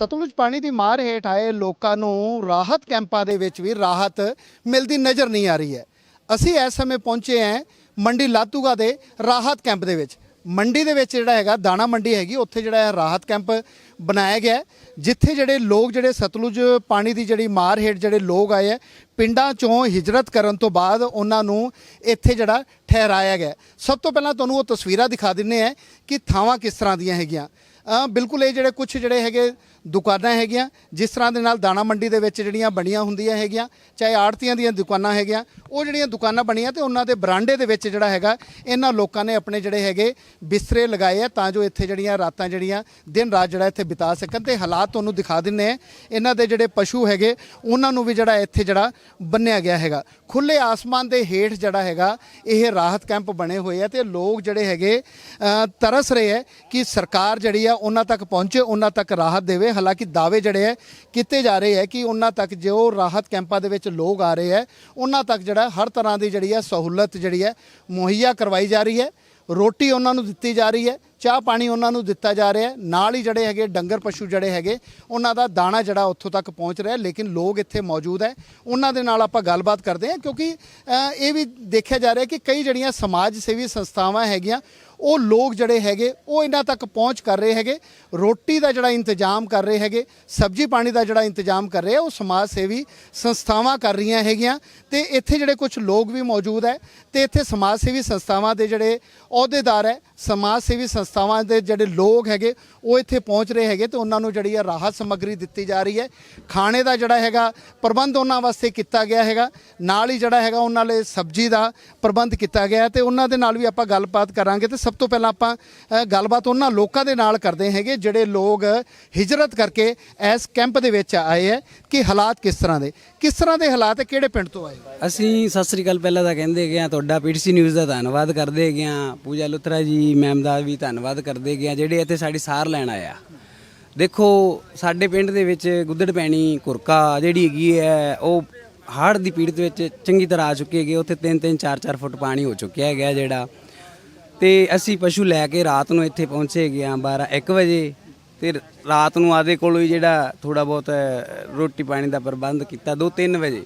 ਸਤਲੁਜ ਪਾਣੀ ਦੀ ਮਾਰ ਹੇਠ ਆਏ ਲੋਕਾਂ ਨੂੰ ਰਾਹਤ ਕੈਂਪਾਂ ਦੇ ਵਿੱਚ ਵੀ ਰਾਹਤ ਮਿਲਦੀ ਨਜ਼ਰ ਨਹੀਂ ਆ ਰਹੀ ਹੈ। ਅਸੀਂ ਇਸ ਸਮੇਂ ਪਹੁੰਚੇ ਹਾਂ ਮੰਡੀ ਲਾਤੂਗਾ ਦੇ ਰਾਹਤ ਕੈਂਪ ਦੇ ਵਿੱਚ। ਮੰਡੀ ਦੇ ਵਿੱਚ ਜਿਹੜਾ ਹੈਗਾ, ਦਾਣਾ ਮੰਡੀ ਹੈਗੀ, ਉੱਥੇ ਜਿਹੜਾ ਹੈ ਰਾਹਤ ਕੈਂਪ ਬਣਾਇਆ ਗਿਆ ਜਿੱਥੇ ਜਿਹੜੇ ਲੋਕ, ਜਿਹੜੇ ਸਤਲੁਜ ਪਾਣੀ ਦੀ ਜਿਹੜੀ ਮਾਰ ਹੇਠ ਜਿਹੜੇ ਲੋਕ ਆਏ ਹੈ, ਪਿੰਡਾਂ ਚੋਂ ਹਿਜਰਤ ਕਰਨ ਤੋਂ ਬਾਅਦ ਉਹਨਾਂ ਨੂੰ ਇੱਥੇ ਜਿਹੜਾ ਠਹਿਰਾਇਆ ਗਿਆ ਸਭ ਤੋਂ ਪਹਿਲਾਂ ਤੁਹਾਨੂੰ ਉਹ ਤਸਵੀਰਾਂ ਦਿਖਾ ਦਿੰਨੇ ਆ ਕਿ ਥਾਵਾਂ ਕਿਸ ਤਰ੍ਹਾਂ ਦੀਆਂ ਹੈਗੀਆਂ। ਬਿਲਕੁਲ ਇਹ ਜਿਹੜੇ ਕੁਝ ਜਿਹੜੇ ਹੈਗੇ ਦੁਕਾਨਾਂ ਹੈਗੀਆਂ, ਜਿਸ ਤਰ੍ਹਾਂ ਦੇ ਨਾਲ ਦਾਣਾ ਮੰਡੀ ਦੇ ਵਿੱਚ ਜਿਹੜੀਆਂ ਬਣੀਆਂ ਹੁੰਦੀਆਂ ਹੈਗੀਆਂ, ਚਾਹੇ ਆੜਤੀਆਂ ਦੀਆਂ ਦੁਕਾਨਾਂ ਹੈਗੀਆਂ, ਉਹ ਜਿਹੜੀਆਂ ਦੁਕਾਨਾਂ ਬਣੀਆਂ ਤੇ ਉਹਨਾਂ ਦੇ ਬਰਾਂਡੇ ਦੇ ਵਿੱਚ ਜਿਹੜਾ ਹੈਗਾ, ਇਹਨਾਂ ਲੋਕਾਂ ਨੇ ਆਪਣੇ ਜਿਹੜੇ ਹੈਗੇ ਬਿਸਤਰੇ ਲਗਾਏ ਆ ਤਾਂ ਜੋ ਇੱਥੇ ਜਿਹੜੀਆਂ ਰਾਤਾਂ ਜਿਹੜੀਆਂ, ਦਿਨ ਰਾਤ ਜਿਹੜਾ ਇੱਥੇ ਬਿਤਾ ਸਕਣ ਤੇ ਹਾਲਾਤ ਤੁਹਾਨੂੰ ਦਿਖਾ ਦਿੰਨੇ ਆ। ਇਹਨਾਂ ਦੇ ਜਿਹੜੇ ਪਸ਼ੂ ਹੈਗੇ, ਉਹਨਾਂ ਨੂੰ ਵੀ ਜਿਹੜਾ ਇੱਥੇ ਜਿਹੜਾ ਬੰਨਿਆ ਗਿਆ ਹੈਗਾ। ਖੁੱਲੇ ਆਸਮਾਨ ਦੇ ਹੇਠ ਜਿਹੜਾ ਹੈਗਾ, ਇਹ ਰਾਹਤ ਕੈਂਪ ਬਣੇ ਹੋਏ ਆ ਤੇ ਲੋਕ ਜਿਹੜੇ ਹੈਗੇ ਤਰਸ ਰਹੇ ਹੈ ਕਿ ਸਰਕਾਰ ਜਿਹੜੀ ਆ ਉਹਨਾਂ ਤੱਕ ਪਹੁੰਚੇ, ਉਹਨਾਂ ਤੱਕ ਰਾਹਤ ਦੇਵੇ। ਹਾਲਾਂਕਿ ਦਾਅਵੇ ਜਿਹੜੇ ਹੈ, ਕੀਤੇ ਜਾ ਰਹੇ ਹੈ ਕਿ ਉਹਨਾਂ ਤੱਕ ਜੋ ਰਾਹਤ ਕੈਂਪਾਂ ਦੇ ਵਿੱਚ ਲੋਕ ਆ ਰਹੇ ਹੈ, ਉਹਨਾਂ ਤੱਕ ਜਿਹੜਾ ਹਰ ਤਰ੍ਹਾਂ ਦੀ ਜਿਹੜੀ ਹੈ ਸਹੂਲਤ ਜਿਹੜੀ ਹੈ ਮੁਹੱਈਆ ਕਰਵਾਈ ਜਾ ਰਹੀ ਹੈ। ਰੋਟੀ ਉਹਨਾਂ ਨੂੰ ਦਿੱਤੀ ਜਾ ਰਹੀ ਹੈ। ਚਾਹ ਪਾਣੀ ਉਹਨਾਂ ਨੂੰ ਦਿੱਤਾ ਜਾ ਰਿਹਾ ਨਾਲ ਹੀ ਜਿਹੜੇ ਹੈਗੇ ਡੰਗਰ ਪਸ਼ੂ ਜਿਹੜੇ ਹੈਗੇ, ਉਹਨਾਂ ਦਾ ਦਾਣਾ ਜਿਹੜਾ ਉੱਥੋਂ ਤੱਕ ਪਹੁੰਚ ਰਿਹਾ ਲੇਕਿਨ ਲੋਕ ਇੱਥੇ ਮੌਜੂਦ ਹੈ। ਉਹਨਾਂ ਦੇ ਨਾਲ ਆਪਾਂ ਗੱਲਬਾਤ ਕਰਦੇ ਹਾਂ, ਕਿਉਂਕਿ ਇਹ ਵੀ ਦੇਖਿਆ ਜਾ ਰਿਹਾ ਕਿ ਕਈ ਜਿਹੜੀਆਂ ਸਮਾਜ ਸੇਵੀ ਸੰਸਥਾਵਾਂ ਹੈਗੀਆਂ, ਉਹ ਲੋਕ ਜਿਹੜੇ ਹੈਗੇ, ਉਹ ਇਹਨਾਂ ਤੱਕ ਪਹੁੰਚ ਕਰ ਰਹੇ ਹੈਗੇ, ਰੋਟੀ ਦਾ ਜਿਹੜਾ ਇੰਤਜ਼ਾਮ ਕਰ ਰਹੇ ਹੈਗੇ, ਸਬਜੀ ਪਾਣੀ ਦਾ ਜਿਹੜਾ ਇੰਤਜ਼ਾਮ ਕਰ ਰਹੇ ਆ, ਉਹ ਸਮਾਜ ਸੇਵੀ ਸੰਸਥਾਵਾਂ ਕਰ ਰਹੀਆਂ ਹੈਗੀਆਂ। ਤੇ ਇੱਥੇ ਜਿਹੜੇ ਕੁਝ ਲੋਕ ਵੀ ਮੌਜੂਦ ਹੈ, ਤੇ ਇੱਥੇ ਸਮਾਜ ਸੇਵੀ ਸੰਸਥਾਵਾਂ ਦੇ ਜਿਹੜੇ ਅਹੁਦੇਦਾਰ ਹੈ, ਸਮਾਜ ਸੇਵੀ ਸੰਸਥਾਵਾਂ ਦੇ ਜਿਹੜੇ ਲੋਕ ਹੈਗੇ, ਉਹ ਇੱਥੇ ਪਹੁੰਚ ਰਹੇ ਹੈਗੇ ਤੇ ਉਹਨਾਂ ਨੂੰ ਜਿਹੜੀ ਹੈ ਰਾਹਤ ਸਮੱਗਰੀ ਦਿੱਤੀ ਜਾ ਰਹੀ ਹੈ। ਖਾਣੇ ਦਾ ਜਿਹੜਾ ਹੈਗਾ ਪ੍ਰਬੰਧ ਉਹਨਾਂ ਵਾਸਤੇ ਕੀਤਾ ਗਿਆ ਹੈਗਾ। ਨਾਲ ਹੀ ਜਿਹੜਾ ਹੈਗਾ ਉਹਨਾਂ ਲਈ ਸਬਜ਼ੀ ਦਾ ਪ੍ਰਬੰਧ ਕੀਤਾ ਗਿਆ ਹੈ ਤੇ ਉਹਨਾਂ ਦੇ ਨਾਲ ਵੀ ਆਪਾਂ ਗੱਲਬਾਤ ਕਰਾਂਗੇ ਤੇ ਸਭ ਤੋਂ ਪਹਿਲਾਂ ਆਪਾਂ ਗੱਲਬਾਤ ਉਹਨਾਂ ਲੋਕਾਂ ਦੇ ਨਾਲ ਕਰਦੇ ਹੈਗੇ ਜਿਹੜੇ ਲੋਕ ਹਿਜਰਤ ਕਰਕੇ ਇਸ ਕੈਂਪ ਦੇ ਵਿੱਚ ਆਏ ਹੈ ਕਿ ਹਾਲਾਤ ਕਿਸ ਤਰ੍ਹਾਂ ਦੇ। ਕਿਸ ਤਰ੍ਹਾਂ ਦੇ ਹਾਲਾਤ ਹੈ, ਕਿਹੜੇ ਪਿੰਡ ਤੋਂ ਆਏ? ਅਸੀਂ ਸਤਿ ਸ੍ਰੀ ਅਕਾਲ, ਪਹਿਲਾਂ ਤਾਂ ਕਹਿੰਦੇ ਹੈਗੇ ਆ ਤੁਹਾਡਾ ਪੀਟੀਸੀ ਨਿਊਜ਼ ਦਾ ਧੰਨਵਾਦ ਕਰਦੇ ਹੈਗੇ ਆ ਪੂਜਾ ਲੁਤਰਾ ਜੀ, ਮੈਮ ਦਾ ਵੀ ਧੰਨਵਾਦ ਧੰਨਵਾਦ ਕਰਦੇ ਗਏ ਆ ਜਿਹੜੇ ਇੱਥੇ ਸਾਡੀ ਸਾਰ ਲੈਣ ਆਇਆ ਦੇਖੋ, ਸਾਡੇ ਪਿੰਡ ਦੇ ਵਿੱਚ ਗੁੱਦੜ ਪੈਣੀ ਕੁਰਕਾ ਜਿਹੜੀ ਹੈਗੀ ਹੈ, ਉਹ ਹੜ੍ਹ ਦੀ ਪੀੜਤ ਵਿੱਚ ਚੰਗੀ ਤਰ੍ਹਾਂ ਆ ਚੁੱਕੇ ਹੈਗੇ, ਉੱਥੇ 3-3 4-4 ਫੁੱਟ ਪਾਣੀ ਹੋ ਚੁੱਕਿਆ ਹੈਗਾ ਜਿਹੜਾ। ਤੇ ਅਸੀਂ ਪਸ਼ੂ ਲੈ ਕੇ ਰਾਤ ਨੂੰ ਇੱਥੇ ਪਹੁੰਚੇ ਗਏ ਆ 12 1 ਵਜੇ। ਤੇ ਰਾਤ ਨੂੰ ਆਦੇ ਕੋਲੋਂ ਹੀ ਜਿਹੜਾ ਥੋੜਾ ਬਹੁਤ ਰੋਟੀ ਪਾਣੀ ਦਾ ਪ੍ਰਬੰਧ ਕੀਤਾ 2-3 ਵਜੇ।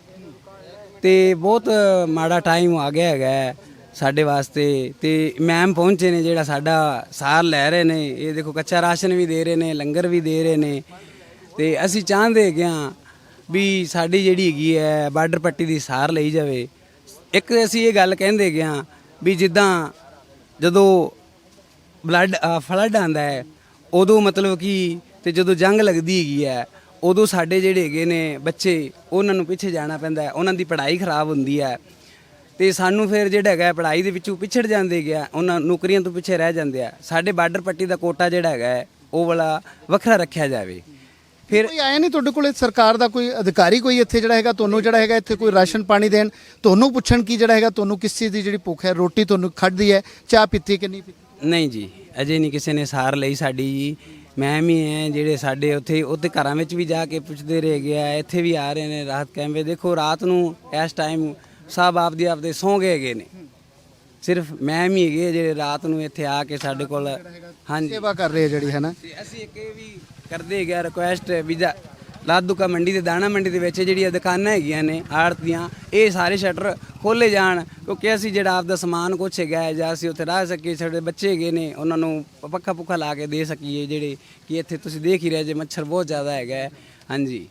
ਤੇ ਬਹੁਤ ਮਾੜਾ ਟਾਈਮ ਆ ਗਿਆ ਹੈਗਾ। ਹੈ ਸਾਡੇ ਵਾਸਤੇ ਤੇ ਮੈਮ ਪਹੁੰਚੇ ਨੇ ਜਿਹੜਾ ਸਾਡਾ ਸਾਰ ਲੈ ਰਹੇ ਨੇ। ਇਹ ਦੇਖੋ ਕੱਚਾ ਰਾਸ਼ਨ ਵੀ ਦੇ ਰਹੇ ਨੇ, ਲੰਗਰ ਵੀ ਦੇ ਰਹੇ ਨੇ। ਤੇ ਅਸੀਂ ਚਾਹੁੰਦੇ ਹੈਗੇ ਹਾਂ ਵੀ ਸਾਡੀ ਜਿਹੜੀ ਹੈਗੀ ਹੈ ਬਾਰਡਰ ਪੱਟੀ ਦੀ ਸਾਰ ਲਈ ਜਾਵੇ। ਇੱਕ ਅਸੀਂ ਇਹ ਗੱਲ ਕਹਿੰਦੇ ਹੈਗੇ ਹਾਂ ਵੀ ਜਿੱਦਾਂ ਜਦੋਂ ਬਲੱਡ ਫਲੱਡ ਆਂਦਾ ਹੈ, ਉਦੋਂ ਮਤਲਬ ਕਿ ਤੇ ਜਦੋਂ ਜੰਗ ਲੱਗਦੀ ਹੈਗੀ ਹੈ, ਉਦੋਂ ਸਾਡੇ ਜਿਹੜੇ ਹੈਗੇ ਨੇ ਬੱਚੇ, ਉਹਨਾਂ ਨੂੰ ਪਿੱਛੇ ਜਾਣਾ ਪੈਂਦਾ ਹੈ, ਉਹਨਾਂ ਦੀ ਪੜ੍ਹਾਈ ਖਰਾਬ ਹੁੰਦੀ ਹੈ। ਤੇ ਸਾਨੂੰ ਫਿਰ ਜਿਹੜਾ ਹੈਗਾ ਪੜ੍ਹਾਈ ਦੇ ਵਿੱਚੋਂ ਪਿਛੜ ਜਾਂਦੇ ਗਿਆ ਉਹਨਾਂ ਨੌਕਰੀਆਂ ਤੋਂ ਪਿੱਛੇ ਰਹਿ ਜਾਂਦੇ ਆ। ਸਾਡੇ ਬਾਰਡਰ ਪੱਟੀ ਦਾ ਕੋਟਾ ਜਿਹੜਾ ਹੈਗਾ ਉਹ ਵਾਲਾ ਵੱਖਰਾ ਰੱਖਿਆ ਜਾਵੇ। ਫਿਰ ਕੋਈ ਆਇਆ ਨਹੀਂ ਤੁਹਾਡੇ ਕੋਲੇ? ਸਰਕਾਰ ਦਾ ਕੋਈ ਅਧਿਕਾਰੀ ਕੋਈ ਇੱਥੇ ਜਿਹੜਾ ਹੈਗਾ ਤੁਹਾਨੂੰ ਜਿਹੜਾ ਹੈਗਾ ਇੱਥੇ ਕੋਈ ਰਾਸ਼ਨ ਪਾਣੀ ਦੇਣ? ਤੁਹਾਨੂੰ ਪੁੱਛਣ ਕੀ ਜਿਹੜਾ ਹੈਗਾ ਤੁਹਾਨੂੰ ਕਿਸ ਚੀਜ਼ ਦੀ ਜਿਹੜੀ ਭੁੱਖ ਹੈ ਰੋਟੀ ਤੁਹਾਨੂੰ ਖੜਦੀ ਹੈ ਚਾਹ ਪੀਤੀ ਕਿ ਨਹੀਂ ਪੀਤੀ? ਨਹੀਂ ਜੀ ਅਜੇ ਨਹੀਂ ਕਿਸੇ ਨੇ ਸਾਰ ਲਈ ਸਾਡੀ। ਜੀ ਮੈਮ ਹੀ ਹੈ ਜਿਹੜੇ ਸਾਡੇ ਉੱਥੇ ਉੱਥੇ ਘਰਾਂ ਵਿੱਚ ਵੀ ਜਾ ਕੇ ਪੁੱਛਦੇ ਰਹਿ ਗਿਆ ਇੱਥੇ ਵੀ ਆ ਰਹੇ ਨੇ ਰਾਤ ਕੈਂਪੇ ਦੇਖੋ ਰਾਤ ਨੂੰ ਇਸ ਟਾਈਮ ਸਭ ਆਪਦੇ ਆਪਦੇ ਸੌਂ ਗਏ ਹੈਗੇ ਨੇ। ਸਿਰਫ ਮੈਮ ਹੀ ਹੈਗੇ ਜਿਹੜੇ ਰਾਤ ਨੂੰ ਇੱਥੇ ਆ ਕੇ ਸਾਡੇ ਕੋਲ ਹਾਂਜੀ। ਸੇਵਾ ਕਰ ਰਹੇ ਆ ਜਿਹੜੀ ਹੈ ਨਾ ਤੇ ਅਸੀਂ ਇੱਕ ਇਹ ਵੀ ਕਰਦੇ ਗਿਆ ਰਿਕੁਐਸਟ ਵੀ ਜਾ ਲਾਦੂਕਾ ਮੰਡੀ ਤੇ ਦਾਣਾ ਮੰਡੀ ਦੇ ਵਿੱਚ ਜਿਹੜੀਆਂ ਦੁਕਾਨਾਂ ਹੈਗੀਆਂ ਨੇ ਆੜਤੀਆਂ ਇਹ ਸਾਰੇ ਸ਼ਟਰ ਖੋਲੇ ਜਾਣ। ਕਿਉਂਕਿ ਅਸੀਂ ਜਿਹੜਾ ਆਪਦਾ ਸਮਾਨ ਕੁਛ ਹੈਗਾ ਹੈ, ਜਾਂ ਅਸੀਂ ਉੱਥੇ ਰਹਿ ਸਕੀਏ ਸਾਡੇ ਬੱਚੇ ਹੈਗੇ ਨੇ ਉਹਨਾਂ ਨੂੰ ਪੱਖਾ ਪੁੱਖਾ ਲਾ ਕੇ ਦੇ ਸਕੀਏ ਜਿਹੜੇ ਕਿ ਇੱਥੇ ਤੁਸੀਂ ਦੇਖ ਹੀ ਰਹੇ ਜੇ ਮੱਛਰ ਬਹੁਤ ਜ਼ਿਆਦਾ ਹੈਗਾ ਹੈ। ਹਾਂਜੀ।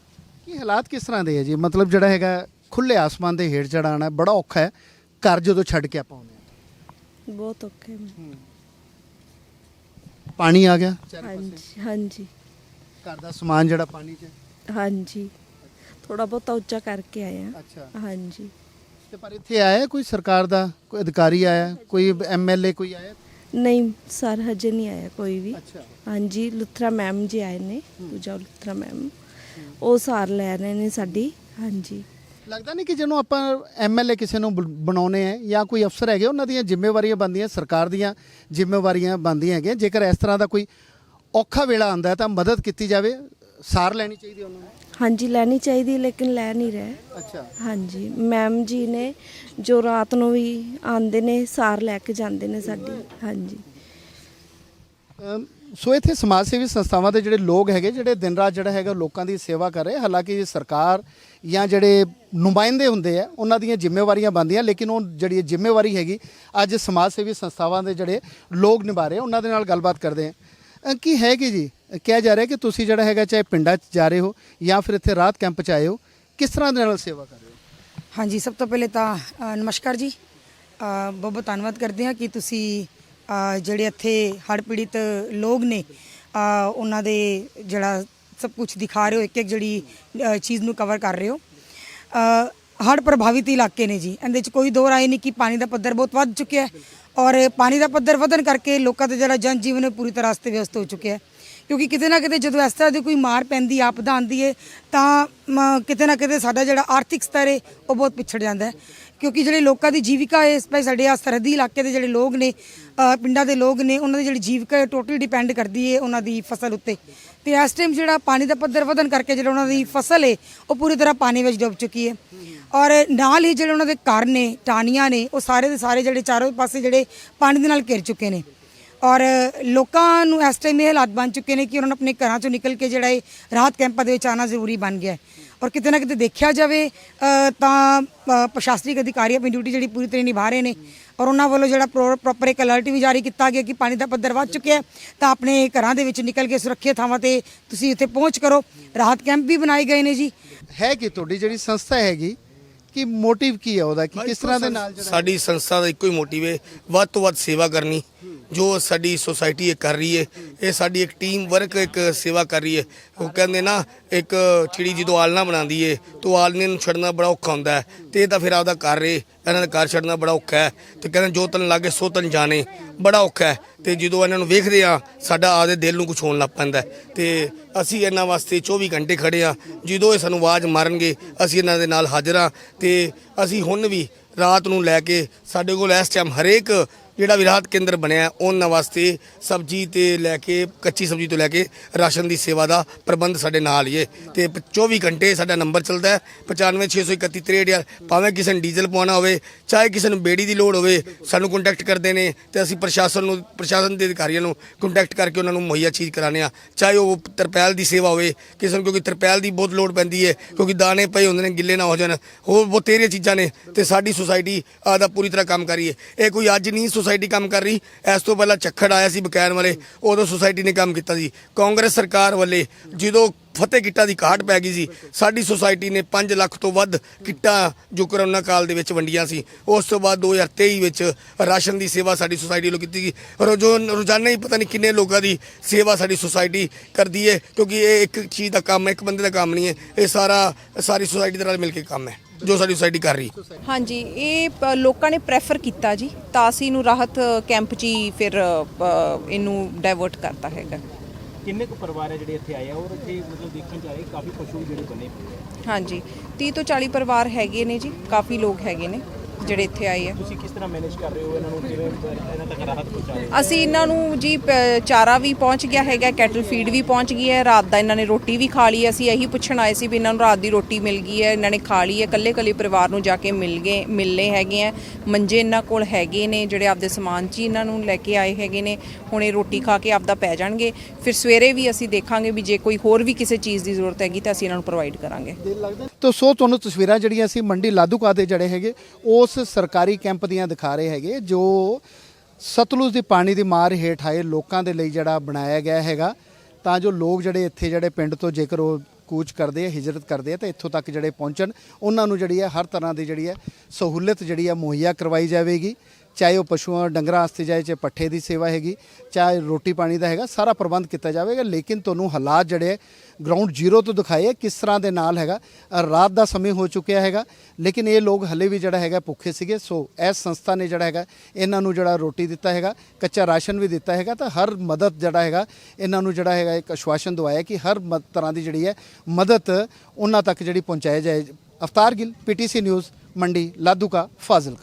ਕੀ ਹਾਲਾਤ ਕਿਸ ਤਰ੍ਹਾਂ ਦੇ ਹੈ ਜੀ? ਮਤਲਬ ਜਿਹੜਾ ਹੈਗਾ ਖੁੱਲੇ ਆਸਮਾਨ ਦੇ ਹੇਠ ਚੜਾਣਾ ਬੜਾ ਔਖਾ ਹੈ। ਘਰ ਜਦੋਂ ਛੱਡ ਕੇ ਆਪਾਂ ਆਉਂਦੇ ਹਾਂ। ਬਹੁਤ ਔਖੇ ਨੇ। ਪਾਣੀ ਆ ਗਿਆ? ਹਾਂਜੀ ਹਾਂਜੀ। ਘਰ ਦਾ ਸਮਾਨ ਜਿਹੜਾ ਪਾਣੀ 'ਚ? ਹਾਂਜੀ। ਥੋੜਾ ਬਹੁਤ ਉੱਚਾ ਕਰਕੇ ਆਏ ਆ ਅੱਛਾ। ਹਾਂਜੀ। ਤੇ ਪਰ ਇੱਥੇ ਆਇਆ ਕੋਈ ਸਰਕਾਰ ਦਾ? ਕੋਈ ਅਧਿਕਾਰੀ ਆਇਆ? ਕੋਈ ਐਮਐਲਏ ਕੋਈ ਆਇਆ? ਨਹੀਂ ਸਰ ਹਜੇ ਨਹੀਂ ਆਇਆ ਕੋਈ ਵੀ। ਅੱਛਾ। ਹਾਂਜੀ ਲੁਥਰਾ ਮੈਮ ਜੀ ਆਏ ਨੇ। ਪੂਜਾ ਲੁਥਰਾ ਮੈਮ। ਉਹ ਸਾਰ ਲੈ ਰਹੇ ਨੇ ਸਾਡੀ। ਹਾਂਜੀ। ਲੱਗਦਾ ਨਹੀਂ ਕਿ ਜਦੋਂ ਆਪਾਂ ਐਮਐਲਏ ਕਿਸੇ ਨੂੰ ਬਣਾਉਨੇ ਆ ਜਾਂ ਕੋਈ ਅਫਸਰ ਹੈਗੇ ਉਹਨਾਂ ਦੀਆਂ ਜ਼ਿੰਮੇਵਾਰੀਆਂ ਬਣਦੀਆਂ ਸਰਕਾਰ ਦੀਆਂ ਜ਼ਿੰਮੇਵਾਰੀਆਂ ਬਣਦੀਆਂ ਹੈਗੀਆਂ। ਜੇਕਰ ਇਸ ਤਰ੍ਹਾਂ ਦਾ ਕੋਈ ਔਖਾ ਵੇਲਾ ਆਂਦਾ ਹੈ ਤਾਂ ਮਦਦ ਕੀਤੀ ਜਾਵੇ। ਸਾਰ ਲੈਣੀ ਚਾਹੀਦੀ ਉਹਨਾਂ ਨੂੰ? ਹਾਂਜੀ ਲੈਣੀ ਚਾਹੀਦੀ ਲੇਕਿਨ ਲੈ ਨਹੀਂ ਰਹੇ। ਅੱਛਾ। ਹਾਂਜੀ ਮੈਮ ਜੀ ਨੇ ਜੋ ਰਾਤ ਨੂੰ ਵੀ ਆਉਂਦੇ ਨੇ ਸਾਰ ਲੈ ਕੇ ਜਾਂਦੇ ਨੇ ਸਾਡੀ। ਹਾਂਜੀ। ਸੋ ਇੱਥੇ ਸਮਾਜ ਸੇਵੀ ਸੰਸਥਾਵਾਂ ਦੇ ਜਿਹੜੇ ਲੋਕ ਹੈਗੇ, ਜਿਹੜੇ ਦਿਨ ਰਾਤ ਜਿਹੜਾ ਹੈਗਾ ਲੋਕਾਂ ਦੀ ਸੇਵਾ ਕਰ ਰਹੇ, ਹਾਲਾਂਕਿ ਸਰਕਾਰ ਜਾਂ ਜਿਹੜੇ ਨੁਮਾਇੰਦੇ ਹੁੰਦੇ ਆ, ਉਹਨਾਂ ਦੀਆਂ ਜ਼ਿੰਮੇਵਾਰੀਆਂ ਬਣਦੀਆਂ, ਲੇਕਿਨ ਉਹ ਜਿਹੜੀ ਜ਼ਿੰਮੇਵਾਰੀ ਹੈਗੀ, ਅੱਜ ਸਮਾਜ ਸੇਵੀ ਸੰਸਥਾਵਾਂ ਦੇ ਜਿਹੜੇ ਲੋਕ ਨਿਭਾ ਰਹੇ ਉਹਨਾਂ ਦੇ ਨਾਲ ਗੱਲਬਾਤ ਕਰਦੇ ਆ। ਕੀ ਹੈ ਕਿ ਜੀ? ਕਿਹਾ ਜਾ ਰਿਹਾ ਕਿ ਤੁਸੀਂ ਜਿਹੜਾ ਹੈਗਾ, ਚਾਹੇ ਪਿੰਡਾਂ 'ਚ ਜਾ ਰਹੇ ਹੋ ਜਾਂ ਫਿਰ ਇੱਥੇ ਰਾਤ ਕੈਂਪ 'ਚ ਆਏ ਹੋ, ਕਿਸ ਤਰ੍ਹਾਂ ਦੇ ਨਾਲ ਸੇਵਾ ਕਰ ਰਹੇ ਹੋ? ਹਾਂਜੀ, ਸਭ ਤੋਂ ਪਹਿਲੇ ਤਾਂ ਨਮਸਕਾਰ ਜੀ। ਬਹੁਤ ਬਹੁਤ ਧੰਨਵਾਦ ਕਰਦੇ ਹਾਂ ਕਿ ਤੁਸੀਂ ਜਿਹੜੇ ਇੱਥੇ ਹੜ੍ਹ ਪੀੜਿਤ ਲੋਕ ਨੇ ਉਹਨਾਂ ਦੇ ਜਿਹੜਾ ਸਭ ਕੁਝ ਦਿਖਾ ਰਹੇ ਹੋ, ਇੱਕ ਇੱਕ ਜਿਹੜੀ ਚੀਜ਼ ਨੂੰ ਕਵਰ ਕਰ ਰਹੇ ਹੋ। ਹੜ੍ਹ ਪ੍ਰਭਾਵਿਤ ਇਲਾਕੇ ਨੇ ਜੀ। ਇਹਦੇ ਚ ਕੋਈ ਦੋ ਰਾਏ ਨਹੀਂ ਕਿ ਪਾਣੀ ਦਾ ਪੱਧਰ ਬਹੁਤ ਵੱਧ ਚੁੱਕਿਆ ਹੈ ਔਰ ਪਾਣੀ ਦਾ ਪੱਧਰ ਵਧਣ ਕਰਕੇ ਲੋਕਾਂ ਦਾ ਜਿਹੜਾ ਜਨ ਜੀਵਨ ਹੈ ਪੂਰੀ ਤਰ੍ਹਾਂ ਅਸਤ ਵਿਅਸਤ ਹੋ ਚੁੱਕਿਆ ਹੈ। ਕਿਉਂਕਿ ਕਿਤੇ ਨਾ ਕਿਤੇ ਜਦੋਂ ਇਸ ਤਰ੍ਹਾਂ ਦੀ ਕੋਈ ਮਾਰ ਪੈਂਦੀ, ਆਪਦਾ ਆਉਂਦੀ ਹੈ, ਤਾਂ ਕਿਤੇ ਨਾ ਕਿਤੇ ਸਾਡਾ ਜਿਹੜਾ ਆਰਥਿਕ ਸਤਰ ਹੈ, ਉਹ ਬਹੁਤ ਪਿਛੜ ਜਾਂਦਾ ਹੈ। ਕਿਉਂਕਿ ਜਿਹੜੇ ਲੋਕਾਂ ਦੀ ਜੀਵਿਕਾ ਹੈ, ਇਸ ਸਾਡੇ ਆ ਸਰਹੱਦੀ ਇਲਾਕੇ ਦੇ ਜਿਹੜੇ ਲੋਕ ਨੇ ਪਿੰਡਾਂ ਦੇ ਲੋਕ ਨੇ, ਉਹਨਾਂ ਦੀ ਜਿਹੜੀ ਜੀਵਿਕਾ ਹੈ ਟੋਟਲੀ ਡਿਪੈਂਡ ਕਰਦੀ ਹੈ ਉਹਨਾਂ ਦੀ ਫਸਲ ਉੱਤੇ। ਤੇ ਇਸ ਟਾਈਮ ਜਿਹੜਾ ਪਾਣੀ ਦਾ ਪੱਧਰ ਵਧਣ ਕਰਕੇ ਜਿਹੜਾ ਉਹਨਾਂ ਦੀ ਫਸਲ ਹੈ ਉਹ ਪੂਰੀ ਤਰ੍ਹਾਂ ਪਾਣੀ ਵਿੱਚ ਡੁੱਬ ਚੁੱਕੀ ਹੈ ਔਰ ਨਾਲ ਹੀ ਜਿਹੜੇ ਉਹਨਾਂ ਦੇ ਘਰ ਨੇ, ਟਾਹਣੀਆਂ ਨੇ, ਉਹ ਸਾਰੇ ਦੇ ਸਾਰੇ ਜਿਹੜੇ ਚਾਰੋਂ ਪਾਸੇ ਜਿਹੜੇ ਪਾਣੀ ਦੇ ਨਾਲ ਘਿਰ ਚੁੱਕੇ ਨੇ। ਔਰ ਲੋਕਾਂ ਨੂੰ ਇਸ ਟਾਈਮ ਇਹ ਹਾਲਾਤ ਬਣ ਚੁੱਕੇ ਨੇ ਕਿ ਉਹਨਾਂ ਨੂੰ ਆਪਣੇ ਘਰਾਂ ਚੋਂ ਨਿਕਲ ਕੇ ਜਿਹੜਾ ਇਹ ਰਾਹਤ ਕੈਂਪਾਂ ਦੇ ਵਿੱਚ ਆਉਣਾ ਜ਼ਰੂਰੀ ਬਣ ਗਿਆ ਔਰ ਕਿਤੇ ਨਾ ਕਿਤੇ ਦੇਖਿਆ ਜਾਵੇ ਤਾਂ ਪ੍ਰਸ਼ਾਸਨਿਕ ਅਧਿਕਾਰੀ ਆਪਣੀ ਡਿਊਟੀ ਜਿਹੜੀ ਪੂਰੀ ਤਰ੍ਹਾਂ ਨਿਭਾ ਰਹੇ ਨੇ। ਔਰ ਉਹਨਾਂ ਵੱਲੋਂ ਜਿਹੜਾ ਪ੍ਰੋਪਰ ਇੱਕ ਅਲਰਟ ਵੀ ਜਾਰੀ ਕੀਤਾ ਗਿਆ ਕਿ ਪਾਣੀ ਦਾ ਪੱਧਰ ਵੱਧ ਚੁੱਕਿਆ ਹੈ ਤਾਂ ਆਪਣੇ ਘਰਾਂ ਦੇ ਵਿੱਚ ਨਿਕਲ ਕੇ ਸੁਰੱਖਿਅਤ ਥਾਵਾਂ ਤੇ ਤੁਸੀਂ ਇੱਥੇ ਪਹੁੰਚ ਕਰੋ। ਰਾਹਤ ਕੈਂਪ ਵੀ ਬਣਾਏ ਗਏ ਨੇ ਜੀ। ਹੈ ਕਿ ਤੁਹਾਡੀ ਜਿਹੜੀ ਸੰਸਥਾ ਹੈਗੀ ਕਿ ਮੋਟਿਵ ਕੀ ਹੈ ਉਹਦਾ? ਕਿ ਕਿਸ ਤਰ੍ਹਾਂ ਦੇ ਨਾਲ ਸਾਡੀ ਸੰਸਥਾ ਦਾ ਇੱਕੋ ਹੀ ਮੋਟਿਵ ਹੈ ਵੱਧ ਤੋਂ ਵੱਧ ਸੇਵਾ ਕਰਨੀ। ਜੋ ਸਾਡੀ ਸੋਸਾਇਟੀ ਇਹ ਕਰ ਰਹੀ ਹੈ, ਇਹ ਸਾਡੀ ਇੱਕ ਟੀਮ ਵਰਕ ਇੱਕ ਸੇਵਾ ਕਰ ਰਹੀ ਹੈ। ਉਹ ਕਹਿੰਦੇ ਨਾ, ਇੱਕ ਚਿੜੀ ਜਦੋਂ ਆਲਣਾ ਬਣਾਉਂਦੀ ਏ, ਤਾਂ ਆਲਣੇ ਨੂੰ ਛੱਡਣਾ ਬੜਾ ਔਖਾ ਹੁੰਦਾ ਹੈ। ਤੇ ਇਹ ਤਾਂ ਫਿਰ ਆਪਦਾ ਕਰ ਰਹੇ ਇਹਨਾਂ ਦਾ ਘਰ ਛੱਡਣਾ ਬੜਾ ਔਖਾ ਹੈ। ਤੇ ਕਹਿੰਦੇ ਜੋ ਤਨ ਲਾਗੇ ਸੋ ਤਨ ਜਾਣੇ, ਬੜਾ ਔਖਾ ਹੈ। ਤੇ ਜਦੋਂ ਇਹਨਾਂ ਨੂੰ ਵੇਖਦੇ ਆ ਸਾਡਾ ਆਪਦੇ ਦਿਲ ਨੂੰ ਕੁਝ ਹੋਣ ਲੱਗ ਪੈਂਦਾ ਹੈ। ਤੇ ਅਸੀਂ ਇਹਨਾਂ ਵਾਸਤੇ 24 ਘੰਟੇ ਖੜੇ ਆ ਜਦੋਂ ਇਹ ਸਾਨੂੰ ਆਵਾਜ਼ ਮਾਰਨਗੇ, ਅਸੀਂ ਇਹਨਾਂ ਦੇ ਨਾਲ ਹਾਜ਼ਰ ਹਾਂ। ਤੇ ਅਸੀਂ ਹੁਣ ਵੀ ਰਾਤ ਨੂੰ ਲੈ ਕੇ ਸਾਡੇ ਕੋਲ ਇਸ ਟਾਈਮ ਹਰੇਕ ਜਿਹੜਾ ਵੀ ਕੇਂਦਰ ਬਣਿਆ ਉਹਨਾਂ ਵਾਸਤੇ ਸਬਜ਼ੀ ਤੇ ਲੈ ਕੇ, ਕੱਚੀ ਸਬਜ਼ੀ ਤੋਂ ਲੈ ਕੇ ਰਾਸ਼ਨ ਦੀ ਸੇਵਾ ਦਾ ਪ੍ਰਬੰਧ ਸਾਡੇ ਨਾਲ ਹੀ ਹੈ। ਤੇ 24 ਘੰਟੇ ਸਾਡਾ ਨੰਬਰ ਚੱਲਦਾ ਹੈ 9561313000 ਭਾਵੇਂ ਕਿਸੇ ਨੂੰ ਡੀਜ਼ਲ ਪਵਾਉਣਾ ਹੋਵੇ, ਚਾਹੇ ਕਿਸੇ ਨੂੰ ਬੇੜੀ ਦੀ ਲੋੜ ਹੋਵੇ, ਸਾਨੂੰ ਕੰਟੈਕਟ ਕਰਦੇ ਨੇ ਤੇ ਅਸੀਂ ਪ੍ਰਸ਼ਾਸਨ ਨੂੰ, ਪ੍ਰਸ਼ਾਸਨ ਦੇ ਅਧਿਕਾਰੀਆਂ ਨੂੰ ਕੰਟੈਕਟ ਕਰਕੇ ਉਹਨਾਂ ਨੂੰ ਮੁਹੱਈਆ ਚੀਜ਼ ਕਰਾਉਂਦੇ ਆ ਚਾਹੇ ਉਹ ਤਰਪੈਲ ਦੀ ਸੇਵਾ ਹੋਵੇ, ਕਿਸੇ ਨੂੰ ਕਿਉਂਕਿ ਤਰਪੈਲ ਦੀ ਬਹੁਤ ਲੋੜ ਪੈਂਦੀ ਹੈ, ਕਿਉਂਕਿ ਦਾਣੇ ਪਏ ਹੁੰਦੇ ਨੇ, ਗਿੱਲੇ ਨਾ ਹੋ ਜਾਣ। ਹੋਰ ਬਹੁਤ ਤੇਰੀਆਂ ਚੀਜ਼ਾਂ ਨੇ ਤੇ ਸਾਡੀ ਸੁਸਾਇਟੀ ਆਦਾ ਪੂਰੀ ਤਰ੍ਹਾਂ ਕੰਮ ਕਰ ਹੈ। ਇਹ ਕੋਈ ਅੱਜ ਨਹੀਂ ਸੁਸਾਇਟੀ ਕੰਮ ਕਰ ਰਹੀ। ਇਸ ਤੋਂ ਪਹਿਲਾਂ ਚੱਖੜ ਆਇਆ ਸੀ ਬਕੈਨ ਵਾਲੇ, ਉਦੋਂ ਸੁਸਾਇਟੀ ਨੇ ਕੰਮ ਕੀਤਾ ਸੀ। ਕਾਂਗਰਸ ਸਰਕਾਰ ਵੱਲੇ ਜਦੋਂ ਫਤਿਹ ਕਿੱਟਾਂ ਦੀ ਘਾਟ ਪੈ ਗਈ ਸੀ, ਸਾਡੀ ਸੁਸਾਇਟੀ ਨੇ 5 ਲੱਖ ਤੋਂ ਵੱਧ ਕਿੱਟਾਂ ਜੋ ਕਰੋਨਾ ਕਾਲ ਦੇ ਵਿੱਚ ਵੰਡੀਆਂ ਸੀ। ਉਸ ਤੋਂ ਬਾਅਦ 2023 ਵਿੱਚ ਰਾਸ਼ਨ ਦੀ ਸੇਵਾ ਸਾਡੀ ਸੁਸਾਇਟੀ ਵੱਲੋਂ ਕੀਤੀ ਗਈ। ਰੋਜ਼ੋ ਰੋਜ਼ਾਨਾ ਹੀ ਪਤਾ ਨਹੀਂ ਕਿੰਨੇ ਲੋਕਾਂ ਦੀ ਸੇਵਾ ਸਾਡੀ ਸੁਸਾਇਟੀ ਕਰਦੀ ਹੈ ਕਿਉਂਕਿ ਇਹ ਇੱਕ ਚੀਜ਼ ਦਾ ਕੰਮ ਹੈ, ਇੱਕ ਬੰਦੇ ਦਾ ਕੰਮ ਨਹੀਂ ਹੈ। ਇਹ ਸਾਰਾ ਸਾਰੀ ਸੁਸਾਇਟੀ ਦੇ ਨਾਲ ਮਿਲ ਕੇ ਕੰਮ ਹੈ। ਜੋ ਸਾਡੀ ਸੁਸਾਇਟੀ ਕਰ ਰਹੀ। ਹਾਂਜੀ ਇਹ ਪ- ਲੋਕਾਂ ਨੇ ਪ੍ਰੈਫਰ ਕੀਤਾ ਜੀ ਤਾਂ ਅਸੀਂ ਇਹਨੂੰ ਰਾਹਤ ਕੈਂਪ 'ਚ ਹੀ ਫਿਰ ਅ, ਇਹਨੂੰ ਡਾਇਵਰਟ ਕਰਤਾ ਹੈਗਾ। ਕਿੰਨੇ ਕੁ ਪਰਿਵਾਰ ਹੈ ਜਿਹੜੇ ਇੱਥੇ ਆਏ ਆ? ਔਰ ਇੱਥੇ ਮਤਲਬ ਦੇਖਣ ਚ ਆਏ ਕਾਫੀ ਪਸ਼ੂ ਜਿਹੜੇ ਬਣੇ ਹੋਏ ਆ। ਹਾਂਜੀ 30 ਤੋਂ 40 ਪਰਿਵਾਰ ਹੈਗੇ ਨੇ ਜੀ ਕਾਫੀ ਲੋਕ ਹੈਗੇ ਨੇ ਜਿਹੜੇ ਇੱਥੇ ਆਏ ਆ। ਤੁਸੀਂ ਕਿਸ ਤਰ੍ਹਾਂ ਮੈਨੇਜ ਕਰ ਰਹੇ ਹੋ ਇਹਨਾਂ ਨੂੰ? ਕਿਵੇਂ ਇਹਨਾਂ ਅਸੀਂ ਇਹਨਾਂ ਨੂੰ ਜੀ ਚਾਰਾ ਵੀ ਪਹੁੰਚ ਗਿਆ ਹੈਗਾ ਕੈਟਲ ਫੀਡ ਵੀ ਪਹੁੰਚ ਗਈ ਹੈ ਰਾਤ ਦਾ ਇਹਨਾਂ ਨੇ ਰੋਟੀ ਵੀ ਖਾ ਲਈ ਹੈ। ਅਸੀਂ ਇਹੀ ਪੁੱਛਣ ਆਏ ਸੀ ਵੀ ਇਹਨਾਂ ਨੂੰ ਰਾਤ ਦੀ ਰੋਟੀ ਮਿਲ ਗਈ ਹੈ ਇਹਨਾਂ ਨੇ ਖਾ ਲਈ ਹੈ ਕੱਲੇ ਕੱਲੇ ਪਰਿਵਾਰ ਨੂੰ ਜਾ ਕੇ ਮਿਲ ਗਏ ਮਿਲਨੇ ਹੈਗੇ ਆ ਮੰਜੇ ਇਹਨਾਂ ਕੋਲ ਹੈਗੇ ਨੇ ਜਿਹੜੇ ਆਪਦੇ ਸਮਾਨ 'ਚ ਇਹਨਾਂ ਨੂੰ ਲੈ ਕੇ ਆਏ ਹੈਗੇ ਨੇ। ਹੁਣ ਇਹ ਰੋਟੀ ਖਾ ਕੇ ਆਪਦਾ ਪੈ ਜਾਣਗੇ। ਫਿਰ ਸਵੇਰੇ ਵੀ ਅਸੀਂ ਦੇਖਾਂਗੇ ਵੀ ਜੇ ਕੋਈ ਹੋਰ ਵੀ ਕਿਸੇ ਚੀਜ਼ ਦੀ ਜ਼ਰੂਰਤ ਹੈਗੀ ਤਾਂ ਅਸੀਂ ਇਹਨਾਂ ਨੂੰ ਪ੍ਰੋਵਾਈਡ ਕਰਾਂਗੇ। ਤੋ ਸੋ ਤੁਹਾਨੂੰ ਤਸਵੀਰਾਂ ਜਿਹੜੀਆਂ ਅਸੀਂ ਮੰਡੀ ਲਾਧੂਕਾ ਦੇ ਜਿਹੜੇ ਹੈਗੇ ਉਸ ਸਰਕਾਰੀ ਕੈਂਪ ਦੀਆਂ ਦਿਖਾ ਰਹੇ ਹੈਗੇ ਜੋ ਸਤਲੁਜ ਦੀ ਪਾਣੀ ਦੀ ਮਾਰ ਹੇਠ ਆਏ ਲੋਕਾਂ ਦੇ ਲਈ ਜਿਹੜਾ ਬਣਾਇਆ ਗਿਆ ਹੈਗਾ, ਤਾਂ ਜੋ ਲੋਕ ਜਿਹੜੇ ਇੱਥੇ ਜਿਹੜੇ ਪਿੰਡ ਤੋਂ ਜੇਕਰ ਉਹ ਕੂਚ ਕਰਦੇ ਆ, ਹਿਜਰਤ ਕਰਦੇ ਆ, ਤਾਂ ਇੱਥੋਂ ਤੱਕ ਜਿਹੜੇ ਪਹੁੰਚਣ, ਉਹਨਾਂ ਨੂੰ ਜਿਹੜੀ ਹੈ ਹਰ ਤਰ੍ਹਾਂ ਦੀ ਜਿਹੜੀ ਹੈ ਸਹੂਲਤ ਜਿਹੜੀ ਹੈ ਮੁਹੱਈਆ ਕਰਵਾਈ ਜਾਵੇਗੀ। ਚਾਹੇ ਉਹ ਪਸ਼ੂਆਂ ਡੰਗਰਾਂ ਵਾਸਤੇ ਜਾਏ ਚਾਹੇ ਪੱਠੇ ਦੀ ਸੇਵਾ ਹੈਗੀ ਚਾਹੇ ਰੋਟੀ ਪਾਣੀ ਦਾ ਹੈਗਾ ਸਾਰਾ ਪ੍ਰਬੰਧ ਕੀਤਾ ਜਾਵੇਗਾ। ਲੇਕਿਨ ਤੁਹਾਨੂੰ ਹਾਲਾਤ ਜਿਹੜੇ ਗਰਾਊਂਡ ਜ਼ੀਰੋ ਤੋਂ ਦਿਖਾਏ ਆ, ਕਿਸ ਤਰ੍ਹਾਂ ਦੇ ਨਾਲ ਹੈਗਾ। ਰਾਤ ਦਾ ਸਮੇਂ ਹੋ ਚੁੱਕਿਆ ਹੈਗਾ ਲੇਕਿਨ ਇਹ ਲੋਕ ਹਲੇ ਵੀ ਜਿਹੜਾ ਹੈਗਾ ਭੁੱਖੇ ਸੀਗੇ। ਸੋ ਇਸ ਸੰਸਥਾ ਨੇ ਜਿਹੜਾ ਹੈਗਾ ਇਹਨਾਂ ਨੂੰ ਜਿਹੜਾ ਰੋਟੀ ਦਿੱਤਾ ਹੈਗਾ ਕੱਚਾ ਰਾਸ਼ਨ ਵੀ ਦਿੱਤਾ ਹੈਗਾ ਤਾਂ ਹਰ ਮਦਦ ਜਿਹੜਾ ਹੈਗਾ ਇਹਨਾਂ ਨੂੰ ਜਿਹੜਾ ਹੈਗਾ ਇੱਕ ਆਸ਼ਵਾਸਨ ਦਵਾਇਆ ਕਿ ਹਰ ਮ- ਤਰ੍ਹਾਂ ਦੀ ਜਿਹੜੀ ਹੈ ਮਦਦ ਉਹਨਾਂ ਤੱਕ ਜਿਹੜੀ ਪਹੁੰਚਾਈ ਜਾਏ। ਅਵਤਾਰ ਗਿੱਲ ਪੀਟੀਸੀ ਨਿਊਜ਼ ਮੰਡੀ ਲਾਧੂਕਾ ਫਾਜ਼ਿਲਕਾ।